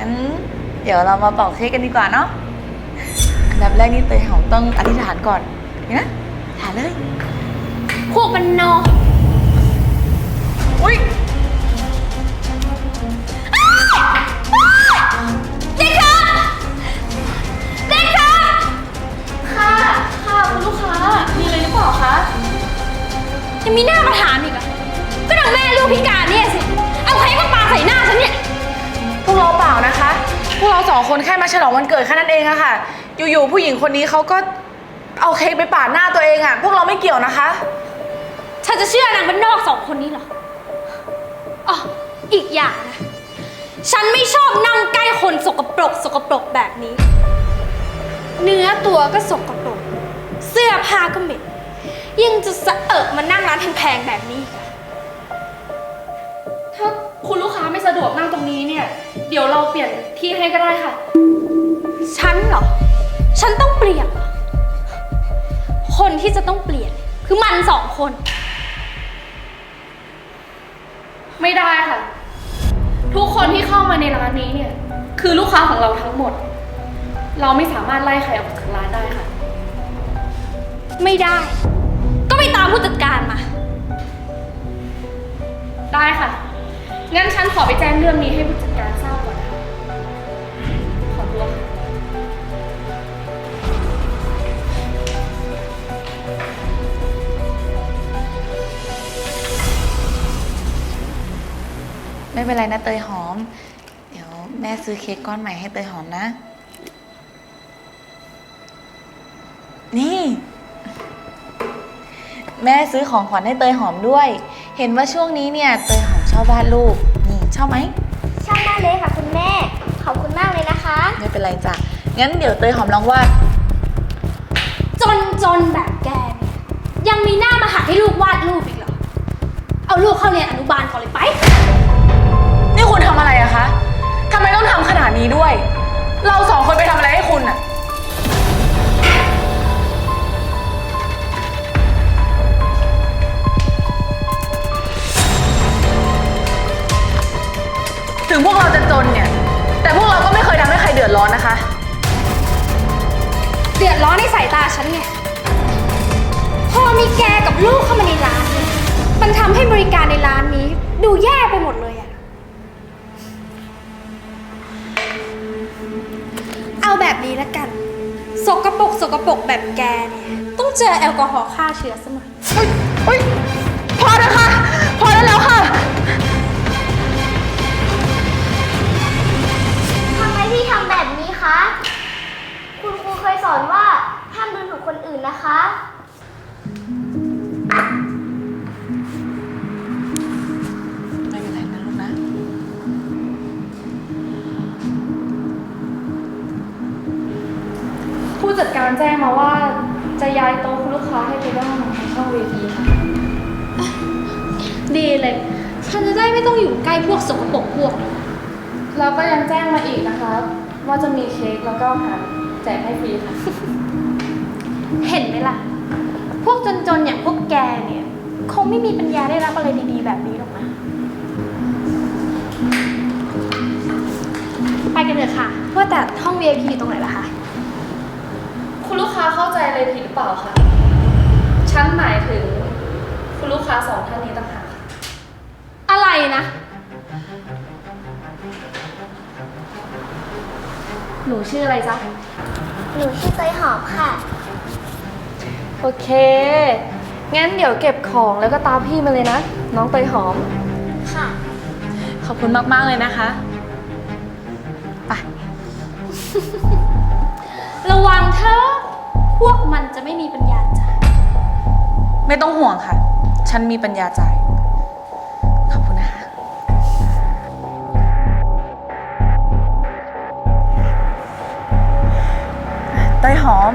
งั้น เดี๋ยวเรามาเป่าเค้กกันดีกว่าเนาะอันดับแรกนี่เตยหอมต้องอธิษฐานก่อนนี่นะฐานเลย พวกมันนอกอุ้ย คนแค่มาฉลองวันเกิดแค่นั้นเองอะค่ะ อยู่ๆผู้หญิงคนนี้เขาก็เอาเค้กไปปาดหน้าตัวเองอะพวกเราไม่เกี่ยวนะคะฉันจะเชื่อนางบ้านนอกสองคนนี้เหรออ๋ออีกอย่างนะ ฉันไม่ชอบนั่งใกล้คนสกปรกสกปรกแบบนี้ เนื้อตัวก็สกปรก เสื้อผ้าก็เหม็น ยังจะสะเอิบมานั่งร้านแพงๆแบบนี้อีกอะ คุณลูกค้าไม่สะดวกนั่งตรงนี้เนี่ย เดี๋ยวเราเปลี่ยนที่ให้ก็ได้ค่ะ ฉันเหรอ ฉันต้องเปลี่ยนเหรอคนที่จะต้องเปลี่ยน คือมันสองคน ไม่ได้ค่ะ ทุกคนที่เข้ามาในร้านนี้เนี่ย คือลูกค้าของเราทั้งหมด เราไม่สามารถไล่ใครออกจากร้านได้ค่ะ ไม่ได้ ก็ไปตามผู้จัดการมา ได้ค่ะ งั้นฉันขอไปแจ้งเรื่องนี้ให้ผู้จัดการทราบก่อนนะคะขอตัวค่ะ ไม่เป็นไรนะเตยหอม เดี๋ยวแม่ซื้อเค้กก้อนใหม่ให้เตยหอมนะ นี่ แม่ซื้อของขวัญให้เตยหอมด้วย เห็นว่าช่วงนี้เนี่ยเตยหอม ชอบวาดรูปนี่ชอบไหมชอบมากเลยค่ะคุณแม่ ขอบคุณมากเลยนะคะ ไม่เป็นไรจ้ะงั้นเดี๋ยวเตยหอมลองวาดจนจนๆแบบแกเนี่ยยังมีหน้ามาหัดให้ลูกวาดรูปอีกเหรอ เอาลูกเข้าเรียนอนุบาลก่อนเลยไป นี่คุณทำอะไรอะคะทำไมต้องทำขนาดนี้ด้วย เราสองคนไปทำอะไรให้คุณอะ เดือดร้อนในสายตาฉันไงพอมีแกกับลูกเข้ามาในร้านเนี่ยมันทำให้บริการในร้านนี้ ดูแย่ไปหมดเลยอะเอาแบบนี้ละกัน สกปรกสกปรกแบบแกเนี่ย ต้องเจอแอลกอฮอล์ฆ่าเชื้อสมัยเฮ้ยพอแล้วค่ะ พอแล้แล้วค่ะ ผู้จัดการแจ้งมาว่า จะย้ายโต๊ะคุณลูกค้าให้ไปด้านหลังช่องเวทีค่ะ ดีเลย ฉันจะได้ไม่ต้องอยู่ใกล้พวกสกปรกพวกนี้แล้วก็ยังแจ้งมาอีกนะคะ ว่าจะมีเค้กแล้วก็อาหารแจกให้ฟรีค่ะ เห็นไหมล่ะ พวกจนๆอย่างพวกแกเนี่ย คงไม่มีปัญญาได้รับอะไรดีๆ แบบนี้หรอกนะ ไปกันเถอะค่ะ ว่าแต่ห้อง VIP อยู่ตรงไหนล่ะคะ คุณลูกค้าเข้าใจอะไรผิดหรือเปล่าคะฉันหมายถึง คุณลูกค้าสองท่านนี้ต่างหากค่ะอะไรนะ หนูชื่ออะไรจ๊ะ หนูชื่อเตยหอมค่ะ โอเค งั้นเดี๋ยวเก็บของแล้วก็ตามพี่มาเลยนะ น้องเตยหอม ค่ะ ขอบคุณมาก ๆ เลยนะคะ ไป ระวังเถอะพวกมันจะไม่มีปัญญาจ่ายไม่ต้องห่วงค่ะ ฉันมีปัญญาจ่าย ขอบคุณนะคะ เตยหอม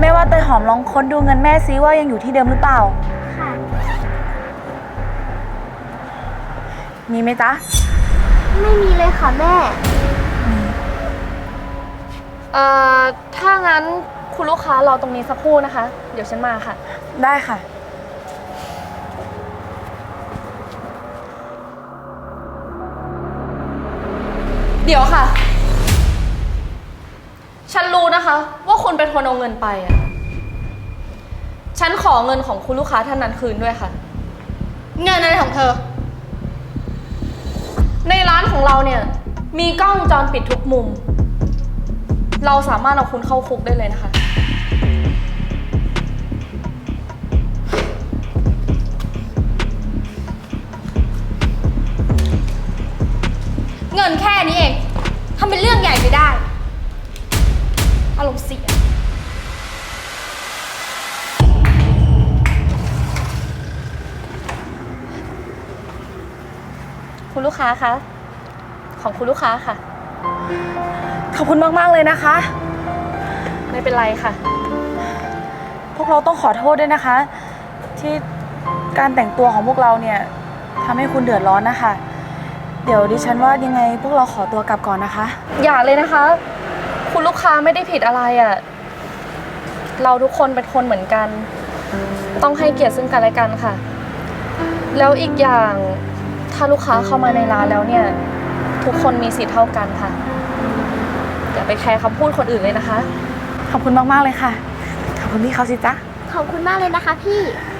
ไม่ว่าเตยหอมลองค้นดูเงินแม่ซิว่ายังอยู่ที่เดิมหรือเปล่า ค่ะ มีไหมจ๊ะ ไม่มีเลยค่ะแม่ เอ่อถ้างั้นคุณลูกค้ารอตรงนี้สักครู่นะคะ เดี๋ยวฉันมาค่ะ ได้ค่ะ เดี๋ยวค่ะ ฉันรู้นะคะ ว่าคุณเป็นคนเอาเงินไปอะฉันขอเงินของคุณลูกค้าท่านนั้นคืนด้วยค่ะ เงินอะไรของเธอ ในร้านของเราเนี่ย มีกล้องวงจรปิดทุกมุม เราสามารถเอาคุณเข้าคุกได้เลยนะคะ เงินแค่นี้เองทำเป็นเรื่องใหญ่ไปได้อารมณ์เสีย คุณลูกค้าคะ ของคุณลูกค้าค่ะ ขอบคุณมาก ๆ เลยนะคะ ไม่เป็นไรค่ะ พวกเราต้องขอโทษด้วยนะคะ ที่การแต่งตัวของพวกเราเนี่ยทำให้คุณเดือดร้อนนะคะ เดี๋ยวดิฉันว่ายังไงพวกเราขอตัวกลับก่อนนะคะ อย่าเลยนะคะ คุณลูกค้าไม่ได้ผิดอะไรอะ่ะ เราทุกคนเป็นคนเหมือนกัน ต้องให้เกียรติซึ่งกันและกันค่ะ แล้วอีกอย่างถ้าลูกค้าเข้ามาในร้านแล้วเนี่ย ทุกคนมีสิทธิ์เท่ากันค่ะ อย่าไปแคร์คำพูดคนอื่นเลยนะคะ ขอบคุณมาก ๆ เลยค่ะ ขอบคุณพี่เขาสิจ๊ะ ขอบคุณมากเลยนะคะพี่ค